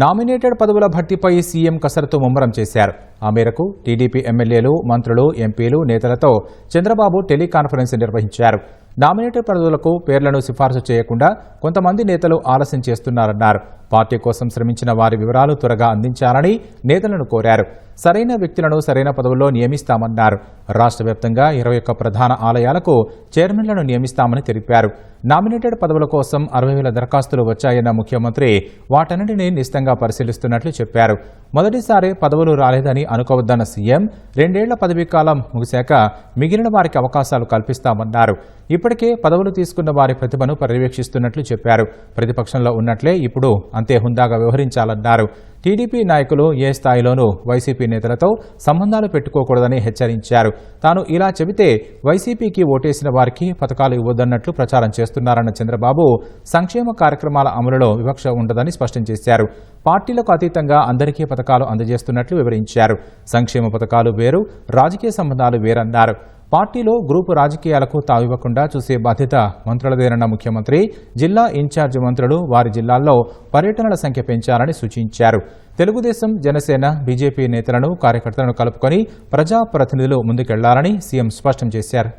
Nominated పదవుల భర్తీపై CM కసరత్తు ముమ్మరం చేశారు. ఆ మేరకు టీడీపీ ఎమ్మెల్యేలు మంత్రులు ఎంపీలు నేతలతో చంద్రబాబు టెలికాన్ఫరెన్స్ నిర్వహించారు. నామినేటెడ్ పదవులకు పేర్లను సిఫార్సు చేయకుండా కొంతమంది నేతలు ఆలస్యం చేస్తున్నారన్నారు. పార్టీ కోసం శ్రమించిన వారి వివరాలు త్వరగా అందించాలని నేతలను కోరారు. సరైన వ్యక్తులను సరైన పదవుల్లో నియమిస్తామన్నారు. రాష్ట్ర వ్యాప్తంగా ఇరవై ఒక్క ప్రధాన ఆలయాలకు చైర్మన్లను నియమిస్తామని తెలిపారు. నామినేటెడ్ పదవుల కోసం అరవై వేల దరఖాస్తులు వచ్చాయన్న ముఖ్యమంత్రి వాటన్నింటినీ నిశితంగా పరిశీలిస్తున్నట్లు చెప్పారు. మొదటిసారి పదవులు రాలేదని అనుకోవద్దన్న సీఎం రెండేళ్ళ పదవీ కాలం ముగిశాక మిగిలిన వారికి అవకాశాలు కల్పిస్తామన్నారు. ఇప్పటికే పదవులు తీసుకున్న వారి ప్రతిభను పర్యవేక్షిస్తున్నట్లు చెప్పారు. ప్రతిపక్షంలో ఉన్నట్లే ఇప్పుడు అంతే హుందాగా వ్యవహరించాలన్నారు. టీడీపీ నాయకులు ఏ స్థాయిలోనూ వైసీపీ నేతలతో సంబంధాలు పెట్టుకోకూడదని హెచ్చరించారు. తాను ఇలా చెబితే వైసీపీకి ఓటేసిన వారికి పథకాలు ఇవ్వొద్దన్నట్లు ప్రచారం చేస్తున్నారన్న చంద్రబాబు సంక్షేమ కార్యక్రమాల అమలులో వివక్ష ఉండదని స్పష్టం చేశారు. పార్టీలకు అతీతంగా అందరికీ పథకాలు అందజేస్తున్నట్లు వివరించారు. సంక్షేమ పథకాలు వేరు రాజకీయ సంబంధాలు వేరన్నారు. పార్టీలో గ్రూపు రాజకీయాలకు తావివ్వకుండా చూసే బాధ్యత మంత్రులదేనన్న ముఖ్యమంత్రి జిల్లా ఇన్ఛార్జి మంత్రులు వారి జిల్లాల్లో పర్యటనల సంఖ్య పెంచాలని సూచించారు. తెలుగుదేశం జనసేన బీజేపీ నేతలను కార్యకర్తలను కలుపుకొని ప్రజాప్రతినిధులు ముందుకెళ్ళాలని సీఎం స్పష్టం చేశారు.